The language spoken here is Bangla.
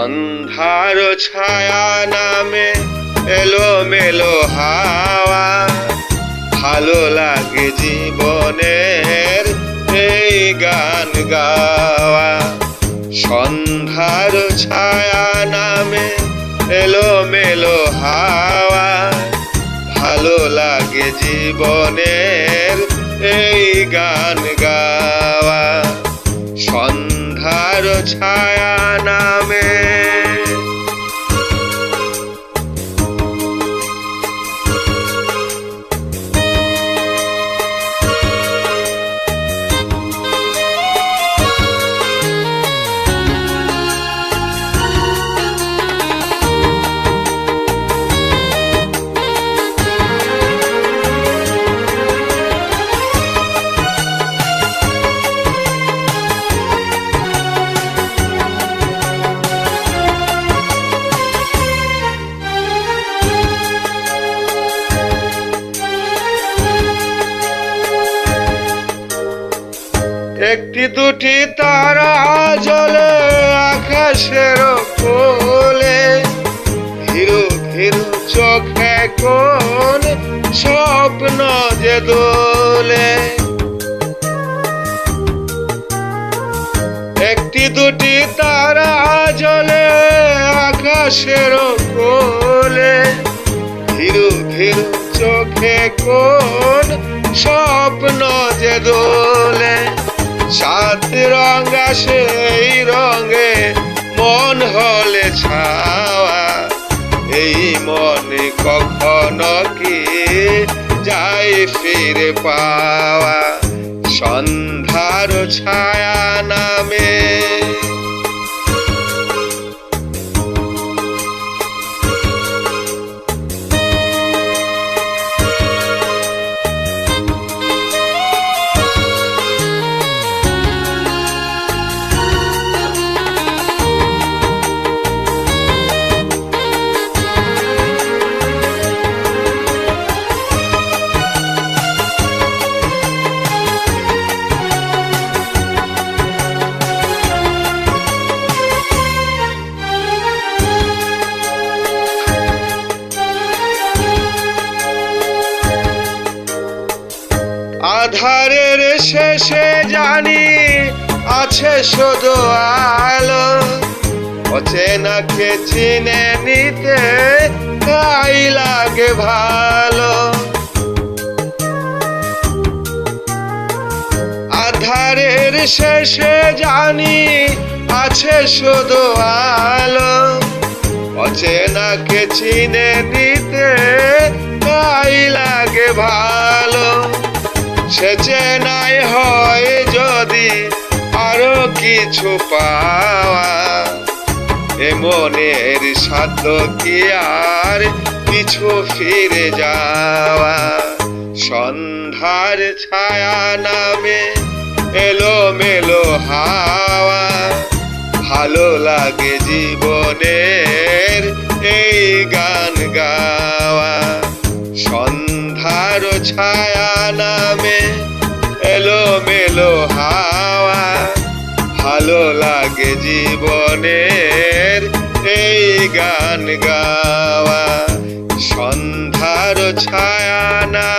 সন্ধ্যার ছায়া নামে এলো মেলো হাওয়া। ভালো লাগে জীবনের এই গান গাওয়া। সন্ধ্যার ছায়া নামে এলো মেলো হাওয়া। ভালো লাগে জীবনের এই গান একটি দুটি তারা জলে আকাশের কোলে। হিরো হিরো চোখে কোন স্বপ্ন যে দোলে। একটি দুটি তারা জলে আকাশের কোলে। ধীরু ধীরু চোখে কোন স্বপ্ন যে দোলে। সেই রঙে মন হলে ছাওয়া। এই মনে কখনো কি যায় ফিরে পাওয়া? সন্ধ্যার ছায়া আধারের শেষে জানি আছে শুধু আলো। অচেনাকে চিনে নিতে তাই লাগে ভালো। আধারের শেষে জানি আছে শুধু আলো। অচেনাকে চিনে নিতে তাই লাগে ভালো। সে নাই হয় যদি আরও কিছু পাওয়া। মনের সাধ্য কি আর পিছু ফিরে যাওয়া? সন্ধ্যার ছায়া নামে এলো মেলো হাওয়া। ভালো লাগে জীবনের এই গান গাওয়া। মেলো হাওয়া ভালো লাগে জীবনের এই গান গাওয়া। সন্ধ্যার ছায়া নামে